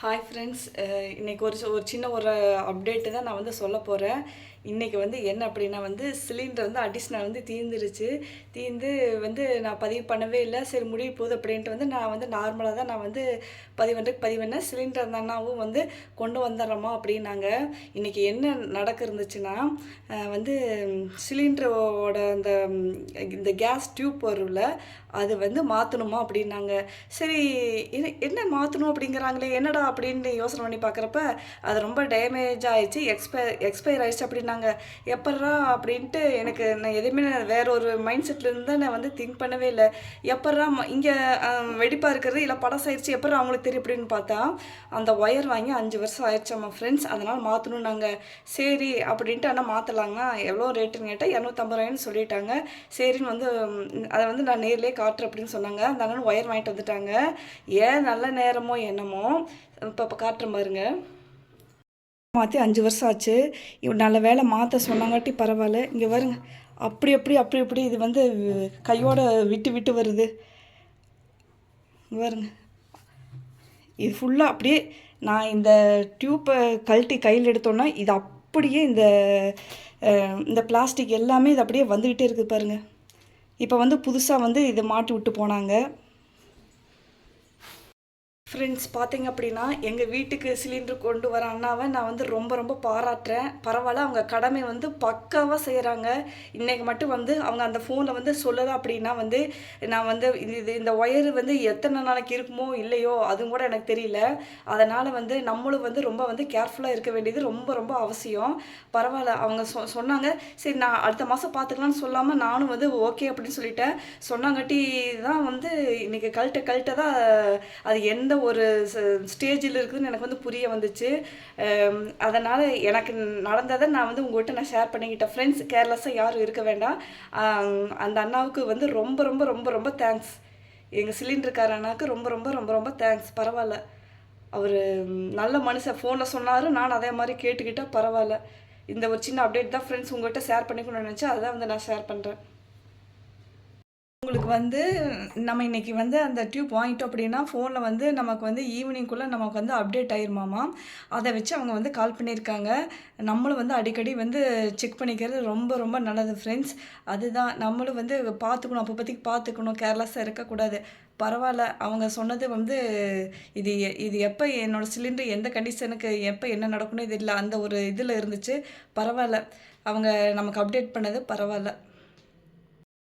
Hi friends இன்றைக்கி ஒரு ஒரு சின்ன ஒரு அப்டேட்டு தான் நான் வந்து சொல்ல போகிறேன் இன்றைக்கி வந்து என்ன அப்படின்னா வந்து சிலிண்டர் வந்து அடிஷ்னல் வந்து தீர்ந்துருச்சு தீர்ந்து வந்து நான் பதிவு பண்ணவே இல்லை. சரி முடிவு போகுது அப்படின்ட்டு வந்து நான் வந்து நார்மலாக தான் நான் வந்து பதிவு பண்ணுறதுக்கு பதிவு பண்ணேன். சிலிண்டர் தானாவும் வந்து கொண்டு வந்துடுறோமா அப்படின்னாங்க. இன்றைக்கி என்ன நடக்க இருந்துச்சுன்னா வந்து சிலிண்டரோட அந்த இந்த கேஸ் டியூப் வரும்ல அது வந்து மாற்றணுமா அப்படின்னாங்க. சரி என்ன என்ன மாற்றணும் அப்படிங்கிறாங்களே. என்னடா அப்படின்னு யோசனை பண்ணி பார்க்குறப்ப அது ரொம்ப டேமேஜ் ஆயிடுச்சு எக்ஸ்பயர் எக்ஸ்பயர் ஆயிடுச்சு அப்படின்னாங்க. எப்பட்றா அப்படின்ட்டு எனக்கு நான் எதுவுமே நான் வேற ஒரு மைண்ட் செட்லேருந்து இருந்து நான் வந்து திங்க் பண்ணவே இல்லை. எப்பட்றா இங்கே வெடிப்பாக இருக்கிறது இல்லை படம் படசாயிருச்சு எப்பட்றா அவங்களுக்கு தெரியும் அப்படின்னு பார்த்தா அந்த ஒயர் வாங்கி அஞ்சு வருஷம் ஆயிடுச்சு நம்ம ஃப்ரெண்ட்ஸ் அதனால் மாற்றணும் நாங்கள் சரி அப்படின்ட்டு ஆனால் மாற்றலாங்க எவ்வளோ ரேட்டுன்னு கேட்டால் இரநூத்தம்பது ரூபாய்னு சொல்லிட்டாங்க. சரின்னு வந்து அதை வந்து நான் நேர்லேயே காட்டுறேன் அப்படின்னு சொன்னாங்க. அந்த ஒயர் வாங்கிட்டு வந்துட்டாங்க. ஏன் நல்ல நேரமோ என்னமோ இப்போ இப்போ காட்டுறேன் பாருங்க மாற்றி அஞ்சு வருஷம் ஆச்சு. இவன் நல்ல வேலை மாற்ற சொன்னாங்காட்டி பரவாயில்ல. இங்கே வருங்க அப்படி அப்படி அப்படி அப்படி இது வந்து கையோட விட்டு விட்டு வருது. வருங்க இது ஃபுல்லாக அப்படியே நான் இந்த டியூப்பை கழட்டி கையில் எடுத்தோன்னா இது அப்படியே இந்த இந்த பிளாஸ்டிக் எல்லாமே இது அப்படியே வந்துக்கிட்டே இருக்குது பாருங்கள் இப்போ வந்து புதுசாக வந்து இதை மாட்டி விட்டு போனாங்க. ஃப்ரெண்ட்ஸ் பார்த்தீங்க அப்படின்னா எங்கள் வீட்டுக்கு சிலிண்டர் கொண்டு வர அண்ணாவை நான் வந்து ரொம்ப ரொம்ப பாராட்டுறேன். பரவாயில்ல அவங்க கடமை வந்து பக்காவாக செய்கிறாங்க இன்றைக்கு மட்டும் வந்து அவங்க அந்த ஃபோனில் வந்து சொல்லலை அப்படின்னா வந்து நான் வந்து இது இது இந்த ஒயரு வந்து எத்தனை நாளைக்கு இருக்குமோ இல்லையோ அதுவும் கூட எனக்கு தெரியல. அதனால் வந்து நம்மளும் வந்து ரொம்ப வந்து கேர்ஃபுல்லாக இருக்க வேண்டியது ரொம்ப ரொம்ப அவசியம். பரவாயில்ல அவங்க சொ சொன்னாங்க. சரி நான் அடுத்த மாதம் பார்த்துக்கலாம்னு சொல்லாமல் நானும் வந்து ஓகே அப்படின்னு சொல்லிட்டேன். சொன்னாங்காட்டி தான் வந்து இன்றைக்கி கழட்ட கழட்ட தான் அது எந்த ஒரு ஸ்டேஜில் இருக்குதுன்னு எனக்கு வந்து புரிய வந்துச்சு. அதனால் எனக்கு நடந்ததை நான் வந்து உங்கள்கிட்ட நான் ஷேர் பண்ணிக்கிட்டேன். ஃப்ரெண்ட்ஸ் கேர்லெஸ்ஸாக யாரும் இருக்க வேண்டாம். அந்த அண்ணாவுக்கு வந்து ரொம்ப ரொம்ப ரொம்ப ரொம்ப தேங்க்ஸ் எங்கள் சிலிண்டருக்கார அண்ணாவுக்கு ரொம்ப ரொம்ப ரொம்ப ரொம்ப தேங்க்ஸ் பரவாயில்ல. அவர் நல்ல மனுஷன். ஃபோனில் சொன்னார். நான் அதே மாதிரி கேட்டுக்கிட்டால் பரவாயில்ல. இந்த ஒரு சின்ன அப்டேட் தான் ஃப்ரெண்ட்ஸ் உங்கள்கிட்ட ஷேர் பண்ணிக்கணும்னு நினச்சேன். தான் வந்து நான் ஷேர் பண்ணுறேன் உங்களுக்கு வந்து நம்ம இன்னைக்கு வந்து அந்த டியூப் வாங்கிட்டோம் அப்படின்னா ஃபோனில் வந்து நமக்கு வந்து ஈவினிங்குள்ளே நமக்கு வந்து அப்டேட் ஆயிருமாமா அதை வச்சு அவங்க வந்து கால் பண்ணியிருக்காங்க. நம்மளும் வந்து அடிக்கடி வந்து செக் பண்ணிக்கிறது ரொம்ப ரொம்ப நல்லது ஃப்ரெண்ட்ஸ் அதுதான். நம்மளும் வந்து பார்த்துக்கணும். அப்போ பார்த்துக்கணும். கேர்லெஸ்ஸாக இருக்கக்கூடாது. பரவாயில்ல. அவங்க சொன்னது வந்து இது எ- இது எப்போ என்னோடய சிலிண்டர் எந்த கண்டிஷனுக்கு எப்போ என்ன நடக்கணும் இது இல்லை அந்த ஒரு இதில் இருந்துச்சு. பரவாயில்ல. அவங்க நமக்கு அப்டேட் பண்ணது பரவாயில்ல.